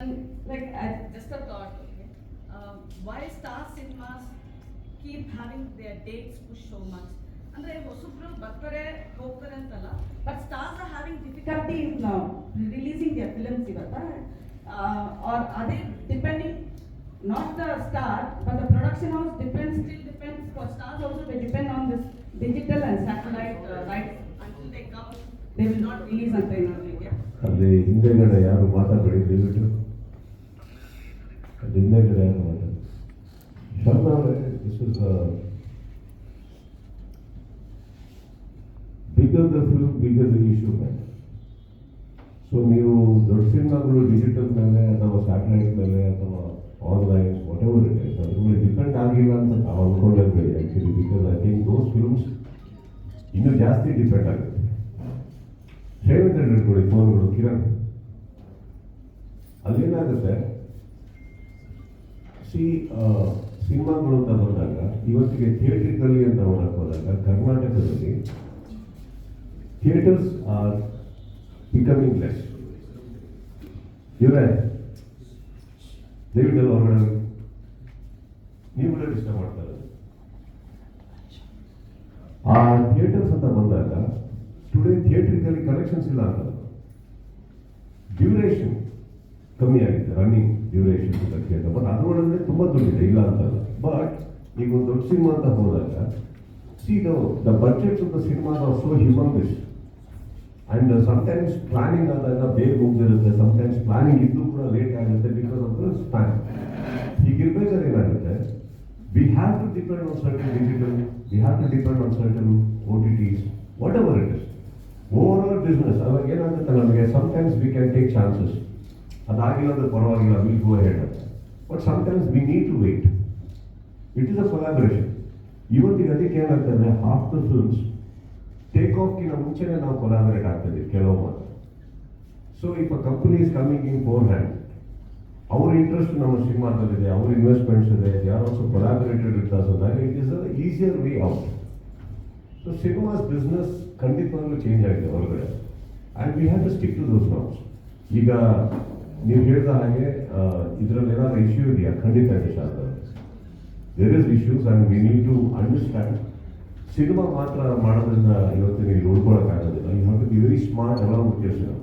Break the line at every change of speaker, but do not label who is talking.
And like, I, just a thought, okay? Um, why Star Cinemas keep having their dates push so much? ಅಂದ್ರೆ ಹೊಸಬ್ರು ಬರ್ತಾರೆ ಹೋಗ್ತಾರೆ ಅಂತಲ್ಲ but stars are having difficulty in releasing their films ಇವತ್ತ R ಅದೇ depending not the star but the production house depends still depends for stars also they depend on this digital and satellite right until they come they will not release ಅಂತ ಏನಾದ್ರು
ಅಲ್ಲಿ ಹಿಂದೆಗಡೆ ಯಾರು ಮಾತಾಡಬೇಡಿ ದಯವಿಟ್ಟು ಅಲ್ಲಿ ಹಿಂದೆಗಡೆ ಯಾರು ಮಾತಾಡಿ ಶರ್ಮಾ ಅವರೇ this is bigger the film bigger the issue man so ನೀವು ದೊಡ್ಡ ಸಿನಿಮಾಗಳು ಡಿಜಿಟಲ್ ಮೇಲೆ ಅಥವಾ ಸ್ಯಾಟಲೈಟ್ ಮೇಲೆ ಅಥವಾ online whatever it is ಅದ್ರ ಮೇಲೆ ಡಿಪೆಂಡ್ ಆಗಿಲ್ಲ ಅಂತ ನಾವು ಅಂದ್ಕೊಂಡಿರ್ಬೇಡಿ actually because I think those films ಇನ್ನೂ ಜಾಸ್ತಿ ಡಿಪೆಂಡ್ ಆಗುತ್ತೆ ಸೇವೆಂದ್ರ ಇಟ್ಕೊಳ್ಳಿ ಫೋನ್ಗಳು ಕಿರಣ್ ಅಲ್ಲೇನಾಗುತ್ತೆ ಸಿ ಸಿನಿಮಾಗಳು ಅಂತ ಬಂದಾಗ, ಇವತ್ತಿಗೆ ಥಿಯೇಟ್ರಿಕಲ್ಲಿ ಅಂತ ಹೋದಾಗ ಕರ್ನಾಟಕದಲ್ಲಿ ಥಿಯೇಟರ್ಸ್ ಆರ್ ಬಿಕಮಿಂಗ್ ಲೆಸ್ ಇವರೇ? ದಯವಿಟ್ಟು ಹೊರಗಡೆ ಕೂಡ ಡಿಸ್ಟರ್ಬ್ ಮಾಡ್ತಾರೆ ಆ ಥಿಯೇಟರ್ಸ್ ಅಂತ ಬಂದಾಗ ಟುಡೇ ಥಿಯೇಟ್ರಿಕಲ್ಲಿ ಕಲೆಕ್ಷನ್ಸ್ ಇಲ್ಲ ಅಂತ. ಡ್ಯೂರೇಷನ್ ಕಮ್ಮಿ ಆಗಿದೆ ರನ್ನಿಂಗ್ ಡ್ಯೂರೇಷನ್ ಥಿಯೇಟರ್ ಬಟ್ ಅದರೊಳಗಡೆ ತುಂಬ ದುಡ್ಡಿದೆ, ಇಲ್ಲ ಅಂತ ಬಟ್ ಈಗ ಒಂದು ದೊಡ್ಡ ಸಿನಿಮಾ ಅಂತ ಹೋದಾಗ see the budget of the cinema are so humongous and sometimes planning ಆದಾಗ ಬೇಗ ಹೋಗ್ತಿರುತ್ತೆ ಸಮಟೈಮ್ಸ್ ಪ್ಲಾನಿಂಗ್ ಇದ್ದು ಕೂಡ ಲೇಟ್ ಆಗುತ್ತೆ ಬಿಕಾಸ್ ಆಫ್ ದ ಟೈಮ್ ಹೀಗಿರ್ಬೇಕಾದ್ರೆ ಏನಾಗುತ್ತೆ? We have to depend on certain digital we have to depend on certain O T Ts whatever it is overall business ಅವಾಗ ಏನಾಗುತ್ತೆ ನಮಗೆ? Sometimes we can take chances ಅದಾಗಿಲ್ಲ ಅಂದ್ರೆ ಪರವಾಗಿಲ್ಲ will go ahead but sometimes we need to wait it is a collaboration ಇವತ್ತಿಗೆ ಅದಕ್ಕೆ ಏನಾಗ್ತದೆ? Half the films take ಆಫ್ಗಿನ ಮುಂಚೆನೆ ನಾವು ಕೊಲಾಬರೇಟ್ ಆಗ್ತದೆ, ಕೆಲವು ಮಾತ್ರ. So if a company is coming in forehand ಅವ್ರ ಇಂಟ್ರೆಸ್ಟ್ ನಮ್ಮ ಸಿನಿಮಾದಲ್ಲಿದೆ, ಅವ್ರ ಇನ್ವೆಸ್ಟ್ಮೆಂಟ್ಸ್ ಇದೆ ಯಾರು ಆಲ್ಸೋ ಕೊಲಾಬರೇಟೆಡ್ ಅಸ್ ಅಂದಾಗ it is a easier way out so cinemas business ಖಂಡಿತವಾಗ್ಲೂ ಚೇಂಜ್ ಆಗಿದೆ ಹೊರಗಡೆ. And we have to stick to those norms ಈಗ ನೀವು ಹೇಳಿದ ಹಾಗೆ ಇದರಲ್ಲಿ ಏನಾದರೂ ಇಶ್ಯೂ ಇದೆಯಾ? ಖಂಡಿತ ಶಾಸ್ತ್ರ there is issues and we need to understand cinema ಮಾತ್ರ ಮಾಡೋದ್ರಿಂದ ಇವತ್ತು ನೀವು ಉಳ್ಕೊಳಕ್ಕಾಗೋದಿಲ್ಲ you have to be very smart along with your